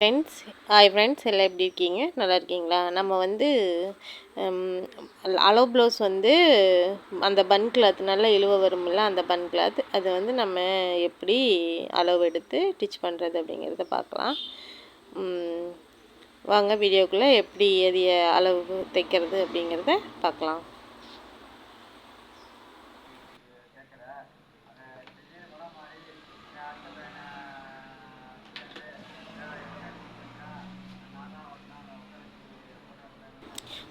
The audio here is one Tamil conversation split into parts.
ஃப்ரெண்ட்ஸ் ஹாய் ஃப்ரெண்ட்ஸ் எல்லாம் எப்படி இருக்கீங்க? நல்லா இருக்கீங்களா? நம்ம வந்து அலோ ப்ளவுஸ் வந்து அந்த பன் கிளாத் நல்லா இழுவ வரும்ல அந்த பன் கிளாத் அதை வந்து நம்ம எப்படி அளவு எடுத்து டிச் பண்ணுறது அப்படிங்கிறத பார்க்கலாம். வாங்க வீடியோக்குள்ளே எப்படி எது அளவு தைக்கிறது அப்படிங்கிறத பார்க்கலாம்.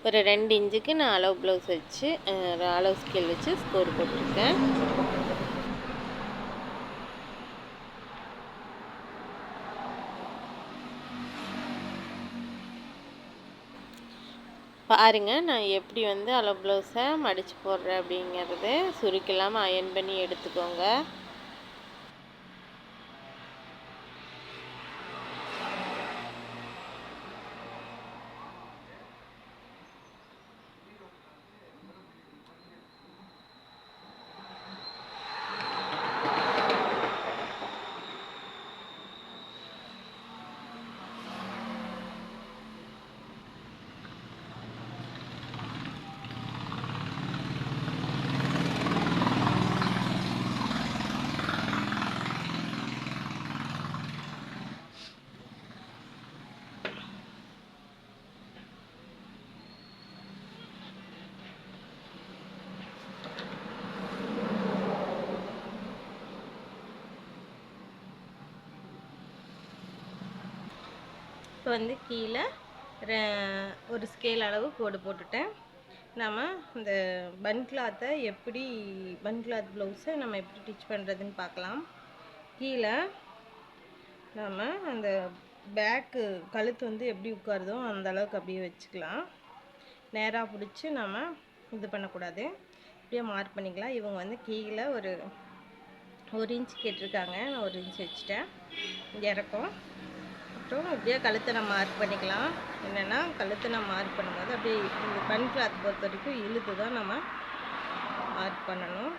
ஒரு ரெண்டு இன்ச்சுக்கு நான் அளவு ப்ளவுஸ் வச்சு அஹ், அளவு ஸ்கேல் வச்சு ஸ்கோர் போட்டிருக்கேன். பாருங்க நான் எப்படி வந்து அளவு ப்ளவுஸை மடித்து போடுறேன் அப்படிங்கிறது சுருக்கில்லாமல் அயன் பண்ணி எடுத்துக்கோங்க. இப்போ வந்து கீழே ஒரு ஸ்கேல் அளவு கோடு போட்டுட்டேன். நம்ம இந்த பன் கிளாத்தை எப்படி பன் கிளாத் ப்ளவுஸை நம்ம எப்படி டிச் பண்ணுறதுன்னு பார்க்கலாம் கீழே நம்ம அந்த பேக்கு கழுத்து வந்து எப்படி உட்காருதோ அந்த அளவுக்கு அப்படியே வச்சுக்கலாம். நேராக பிடிச்சி நம்ம இது பண்ணக்கூடாது. இப்படியே மார்க் பண்ணிக்கலாம். இவங்க வந்து கீழே ஒரு ஒரு இன்ச் கேட்டிருக்காங்க. நான் ஒரு இன்ச் வச்சுட்டேன். இங்க இறக்கம். மட்டும் அப்படியே கழுத்தை நம்ம மார்க் பண்ணிக்கலாம். என்னென்னா கழுத்தை நம்ம மார்க் பண்ணும்போது அப்படியே இந்த பன் கிளாத் பொறுத்த வரைக்கும் இழுத்து தான் நம்ம மார்க் பண்ணணும்.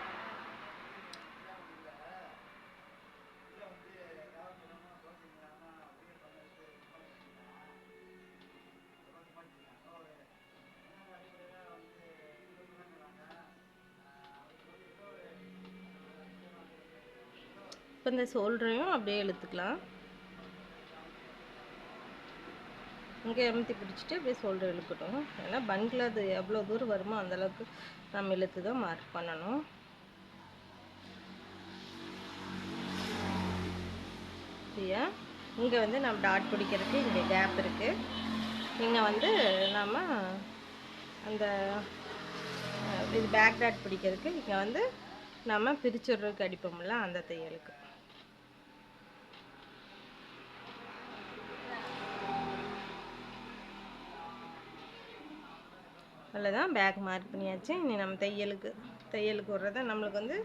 இப்போ இந்த சோல்டரையும் அப்படியே இழுத்துக்கலாம். இங்கே அமுத்தி பிடிச்சிட்டு அப்படியே சோல்டர் இழுக்கட்டும். ஏன்னா பன்கில் அது எவ்வளோ தூரம் வருமோ அந்தளவுக்கு நம்ம இழுத்து தான் மார்க் பண்ணணும். சரியா? இங்கே வந்து நம்ம டாட் பிடிக்கிறதுக்கு இங்கே கேப் இருக்குது இங்கே வந்து நம்ம அந்த இது பேக் டாட் பிடிக்கிறதுக்கு இங்கே வந்து நம்ம பிரிச்சுடுறதுக்கு அடிப்போம்ல அந்த தையலுக்கு. அவ்வளோதான் பேக் மார்க் பண்ணியாச்சு. இனி நம்ம தையலுக்கு தையலுக்கு விடுறத நம்மளுக்கு வந்து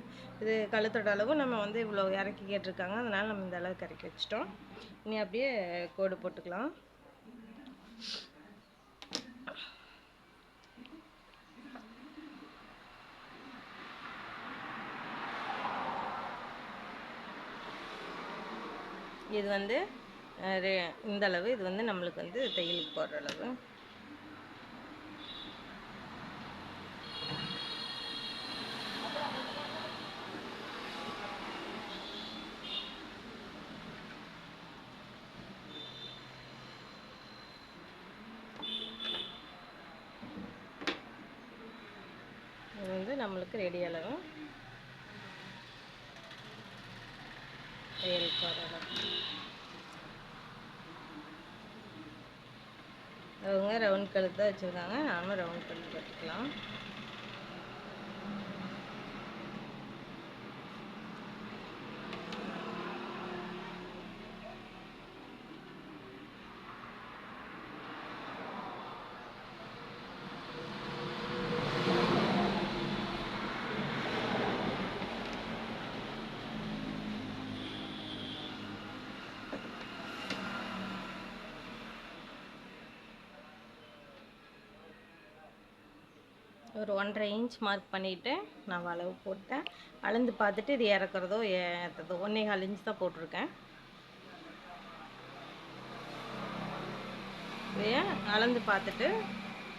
இது கழுத்தோட அளவு நம்ம வந்து இவ்வளோ இறக்கி கேட்டிருக்காங்க. அதனால் நம்ம இந்த அளவுக்கு இறக்கி வச்சிட்டோம். இனி அப்படியே கோடு போட்டுக்கலாம். இது வந்து ரெ- இந்த அளவு. இது வந்து நம்மளுக்கு வந்து தையலுக்கு போடுற அளவு இது வந்து நம்மளுக்கு ரெடி அவங்க ரவுண்ட் கழுத்து தான் வச்சுருக்காங்க. நானும் ரவுண்ட் கழுத்து கட்டிக்கலாம். ஒரு ஒன்றரை இன்ச் மார்க் பண்ணிவிட்டு நான் அளவு போட்டேன். அளந்து பார்த்துட்டு இது இறக்குறதோ ஏற்றதோ ஒன்றே கால் இன்ச் தான் போட்டிருக்கேன். இதையே அளந்து பார்த்துட்டு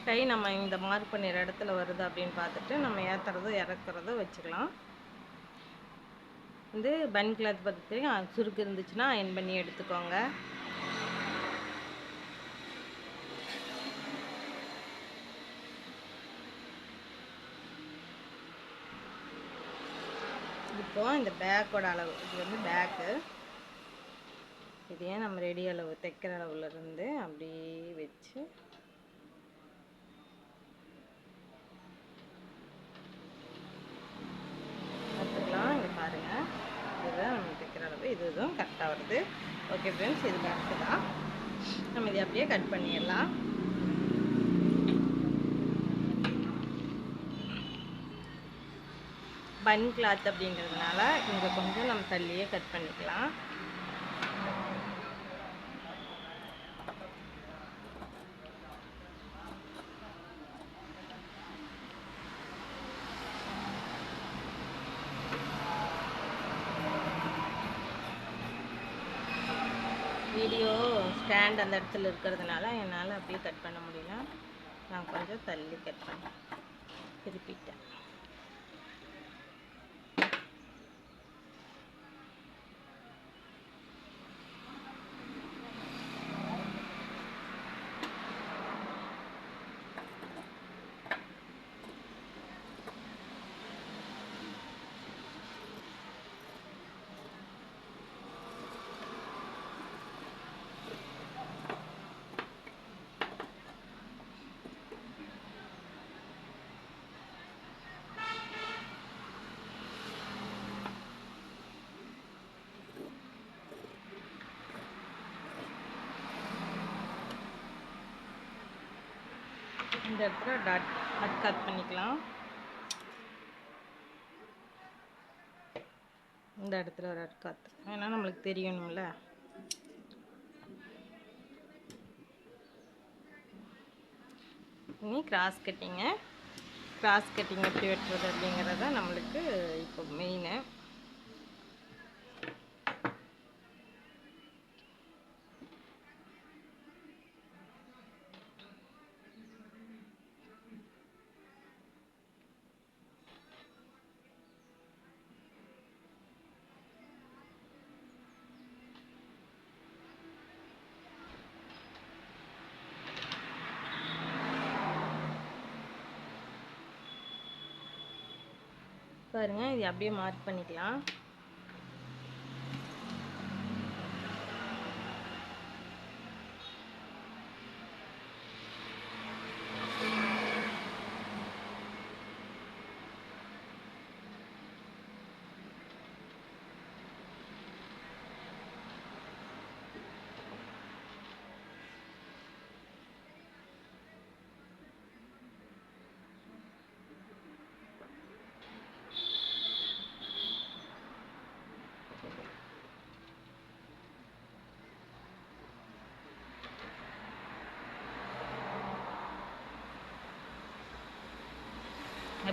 கை நம்ம இந்த மார்க் பண்ணுற இடத்துல வருது அப்படின்னு பார்த்துட்டு நம்ம ஏற்றுறதோ இறக்குறதோ வச்சுக்கலாம். வந்து பன் கிளாத் பற்றி சுருக்கு இருந்துச்சுன்னா அயன் பண்ணி எடுத்துக்கோங்க. இப்போ இந்த பேக்கோட அளவு இது வந்து பேக்கு. இதையே நம்ம ரெடி அளவு தைக்கிற அளவுலேருந்து அப்படியே வச்சு. கற்றுக்கலாம் இங்கே பாருங்கள் இதுதான் நம்ம தைக்கிற அளவு இது இதுவும் கரெக்டாக வருது. ஓகே ஃப்ரெண்ட்ஸ் இது கரெக்டு தான். நம்ம இதை அப்படியே கட் பண்ணிடலாம். பன் கிளாத் அப்படிங்கிறதுனால இங்கே கொஞ்சம் நம்ம தள்ளியே கட் பண்ணிக்கலாம். வீடியோ ஸ்டாண்ட் அந்த இடத்துல இருக்கிறதுனால என்னால் அப்படியே கட் பண்ண முடியல. நான் கொஞ்சம் தள்ளி கட் பண்ணேன் திருப்பிட்டேன். இந்த இடத்துல டாட் கட் கட் பண்ணிக்கலாம். இந்த இடத்துல ஒரு டாட் ஏன்னா நம்மளுக்கு தெரியணும்ல. இனி கிராஸ் கட்டிங்கு கிராஸ் கட்டிங் எப்படி வெட்டுறது அப்படிங்கிறத நம்மளுக்கு இப்போ மெயினு பாருங்க. இது அப்படியே மார்க் பண்ணிக்கலாம்.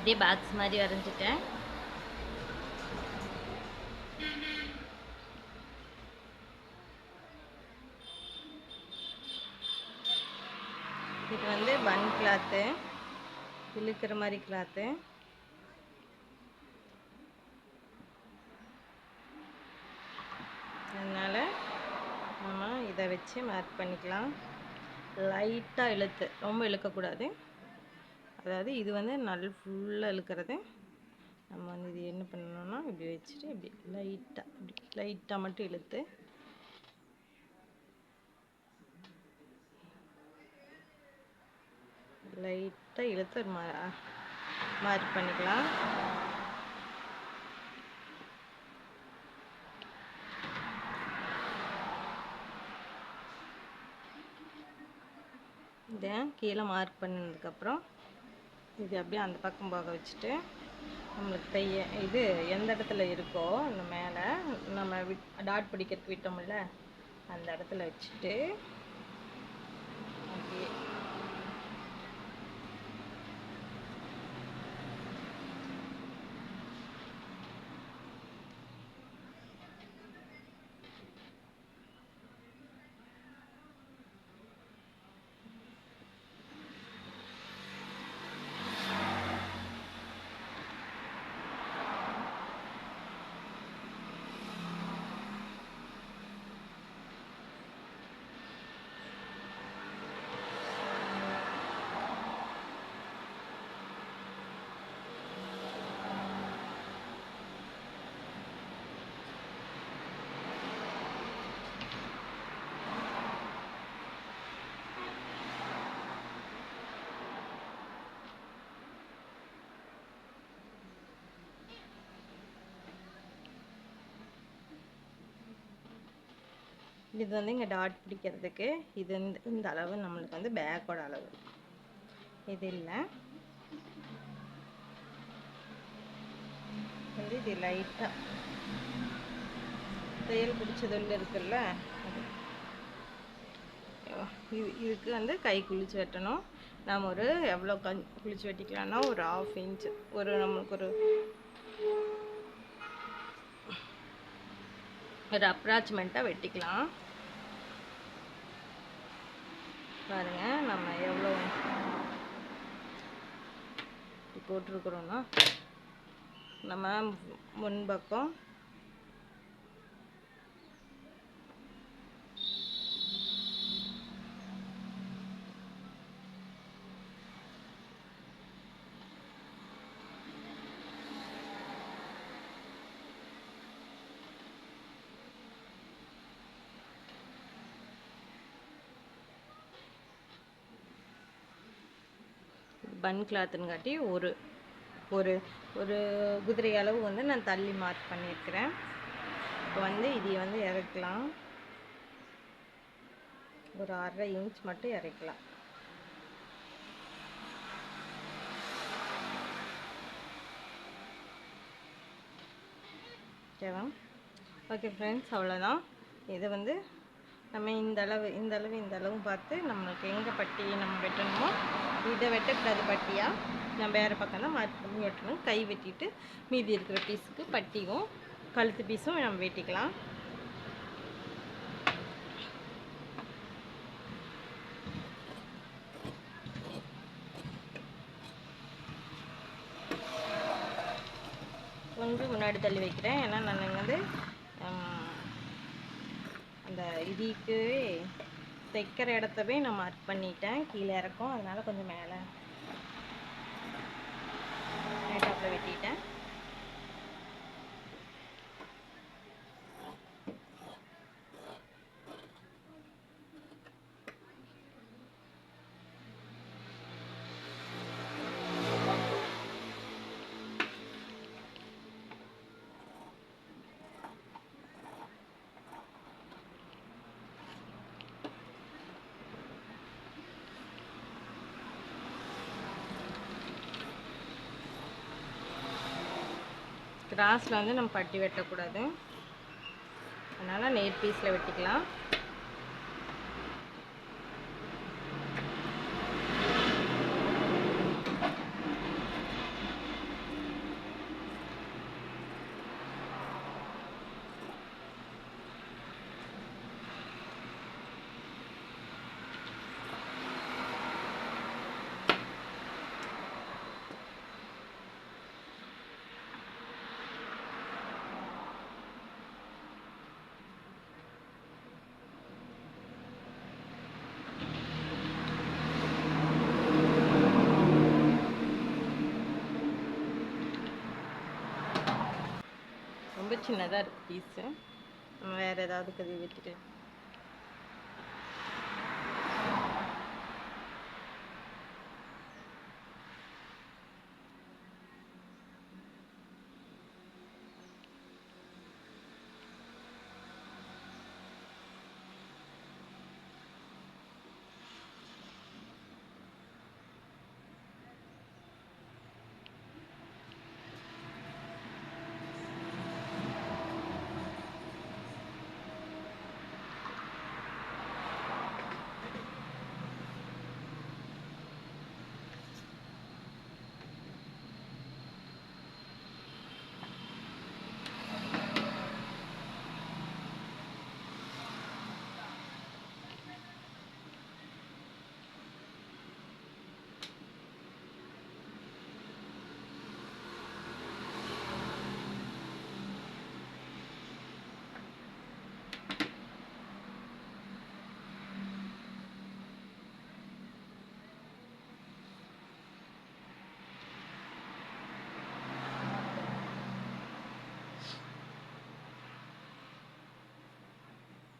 அப்படியே பாக்ஸ் மாதிரி வரைஞ்சிட்டேன். இது வந்து பன் கிளாத்து இழுக்கிற மாதிரி கிளாத்து அதனால் நம்ம இதை வச்சு மார்க் பண்ணிக்கலாம். லைட்டாக இழுத்து ரொம்ப இழுக்கக்கூடாது. அதாவது இது வந்து நல் ஃபுல்லாக இழுக்கிறது. நம்ம வந்து இது என்ன பண்ணணும்னா இப்படி வச்சுட்டு இப்படி லைட்டாக இப்படி லைட்டாக மட்டும் இழுத்து. லைட்டாக இழுத்து ஒரு மா மார்க் பண்ணிக்கலாம். இதை கீழே மார்க் பண்ணதுக்கப்புறம் இது அப்படியே அந்த பக்கம் போக வச்சுட்டு நம்மளுக்கு தைய இது எந்த இடத்துல இருக்கோ இந்த மேலே நம்ம விட் டாட் பிடிக்கிறதுக்கு விட்டோம்ல அந்த இடத்துல வச்சுட்டு இது வந்து இங்கே டாட் பிடிக்கிறதுக்கு இது இந்த இந்த அளவு நம்மளுக்கு வந்து பேக்கோட அளவு. இது இல்லை. வந்து இது லைட்டாக தையல் பிடிச்சதுள்ள இருக்குல்ல. இது இதுக்கு வந்து கை குளிச்சு வெட்டணும். நாம் ஒரு எவ்வளோ கண் குளிச்சு வெட்டிக்கலாம்னா ஒரு ஆஃப் இன்ச் ஒரு நம்மளுக்கு ஒரு ஒரு அப்ராச்மெண்ட்டாக வெட்டிக்கலாம். பாருங்க நம்ம எவ்வளோ இப்படி போட்டிருக்கிறோன்னா நம்ம முன்பக்கம் பன் கிளாத்துங்காட்டி ஒரு ஒரு ஒரு குதிரை அளவு வந்து நான் தள்ளி மார்க் பண்ணியிருக்கிறேன். இப்போ வந்து இதை வந்து இறக்கலாம். ஒரு அரை இன்ச் மட்டும் இறக்கலாம். ஓகேவா ஓகே ஃப்ரெண்ட்ஸ் அவ்வளோதான் இது வந்து நம்ம இந்த அளவு இந்த அளவு இந்த அளவு பார்த்து நம்மளுக்கு எங்கே பட்டி நம்ம வெட்டணுமோ இதை வெட்டக்கூடாது பட்டியாக நம்ம வேறு பக்கம் தான் மார்க் பண்ணி வெட்டணும். கை வெட்டிட்டு மீதி இருக்கிற பீஸுக்கு பட்டியும் கழுத்து பீஸும் நம்ம வெட்டிக்கலாம். கொஞ்சம் முன்னாடி தள்ளி வைக்கிறேன். ஏன்னா நான் வந்து அந்த இதுக்கு தைக்கிற இடத்தவே நான் மார்க் பண்ணிட்டேன். கீழே இறக்கும். அதனால கொஞ்சம் மேலே மேட்டாப்பில் வெட்டிட்டேன் கிராஸில் வந்து நம்ம பட்டி வெட்டக்கூடாது. அதனால் நேர் பீஸில் வெட்டிக்கலாம் ரொம்ப சின்னதாக இருக்குது பீஸு நம்ம வேறு ஏதாவது கதை வச்சுட்டு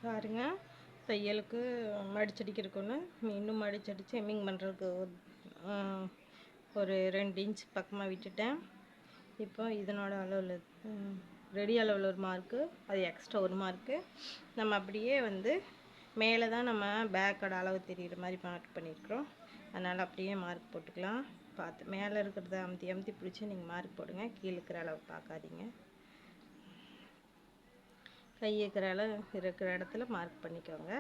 பாருங்க. தையலுக்கு மடிச்சடிக்கிறதுக்குன்னு இன்னும் மடிச்சடித்து ஹெம்மிங் பண்ணுறதுக்கு ஒரு ரெண்டு இன்ச் பக்கமாக விட்டுட்டேன். இப்போ இதனோட அளவில் ரெடி அளவில் ஒரு மார்க்கு அது எக்ஸ்ட்ரா ஒரு மார்க்கு நம்ம அப்படியே வந்து மேலே தான் நம்ம பேக்கோட அளவு தெரிகிற மாதிரி மார்க் பண்ணியிருக்கிறோம் அதனால் அப்படியே மார்க் போட்டுக்கலாம். பார்த்து மேலே இருக்கிறத அமுத்தி அமுத்தி பிடிச்சி நீங்கள் மார்க் போடுங்க. கீழே இருக்கிற அளவு பார்க்காதீங்க கை இருக்கிற அளவு இருக்கிற இடத்துல மார்க் பண்ணிக்கோங்க.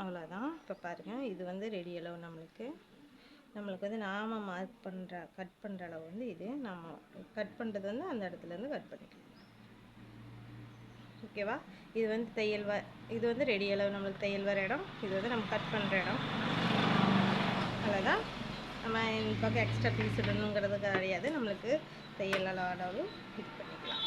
அவ்வளோதான் இப்போ பாருங்கள் இது வந்து ரெடி அளவு நம்மளுக்கு. நம்மளுக்கு வந்து நாம் மார்க் பண்ணுற கட் பண்ணுற அளவு வந்து இது நம்ம கட் பண்ணுறது வந்து அந்த இடத்துலேருந்து கட் பண்ணிக்கலாம். ஓகேவா இது வந்து தையல் வ இது வந்து ரெடி அளவு நம்மளுக்கு தையல் வர இடம் இது வந்து நம்ம கட் பண்ணுற இடம். அவ்வளோதான் நம்ம இந்த பக்கம் எக்ஸ்ட்ரா பீஸ் இடணுங்கிறது கிடையாது நம்மளுக்கு தையல் அளவு இது பண்ணிக்கலாம்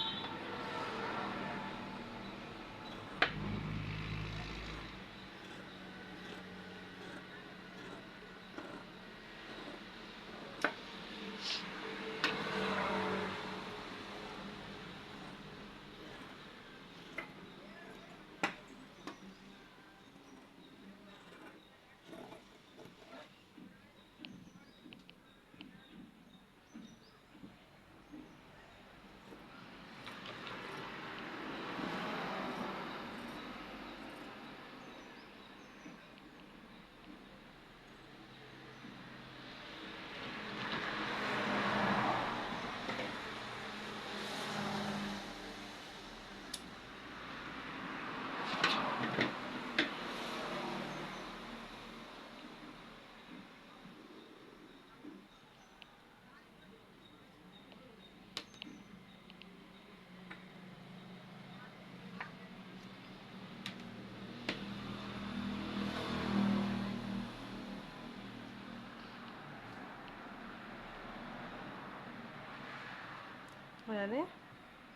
அதாவது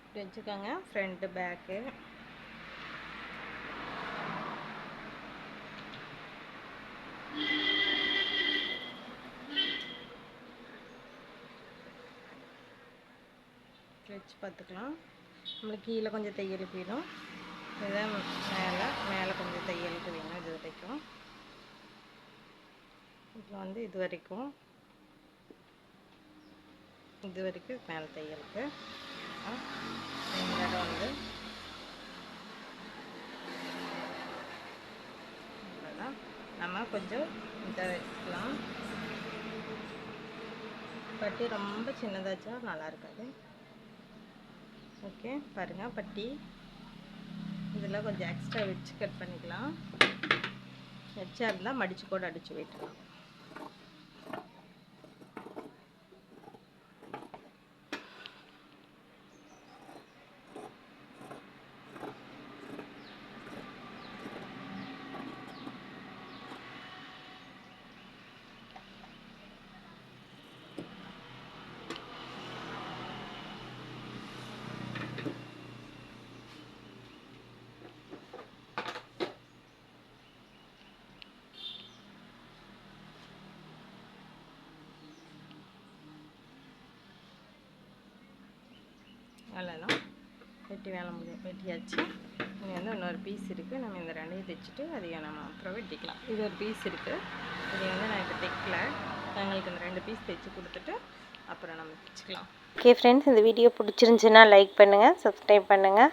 இப்படி வச்சுக்கோங்க ஃப்ரண்ட்டு பேக்கு வச்சு பார்த்துக்கலாம். நம்மளுக்கு கீழே கொஞ்சம் தையல் போயிடும். இதுதான் மேலே. மேலே கொஞ்சம் தையலுக்கு வேணும் இது வரைக்கும். இப்போ வந்து இது வரைக்கும். இது வரைக்கும் மேலே தையலுக்கு. இந்த இடம் வந்து அவ்வளோதான் நம்ம கொஞ்சம் இதை வச்சுக்கலாம் பட்டி ரொம்ப சின்னதாச்சா நல்லா இருக்காது. ஓகே பாருங்கள் பட்டி. இதெல்லாம் கொஞ்சம் எக்ஸ்ட்ரா வச்சு கட் பண்ணிக்கலாம். எச்சா இருந்தால் மடிச்சு கூட அடித்து விட்டுலாம் அவ்வளோதான் வெட்டி வேலை முடியும் வெட்டியாச்சு. இங்கே வந்து இன்னொரு பீஸ் இருக்குது நம்ம இந்த ரெண்டையும் தைச்சிட்டு அதையை நம்ம அப்புறம் வெட்டிக்கலாம். இது ஒரு பீஸ் இருக்குது இதை வந்து நான் இப்போ தைக்கல. எங்களுக்கு இந்த ரெண்டு பீஸ் தைச்சி கொடுத்துட்டு அப்புறம் நம்ம தைச்சிக்கலாம் ஓகே ஃப்ரெண்ட்ஸ் இந்த வீடியோ பிடிச்சிருந்துச்சுன்னா லைக் பண்ணுங்கள் சப்ஸ்கிரைப் பண்ணுங்கள்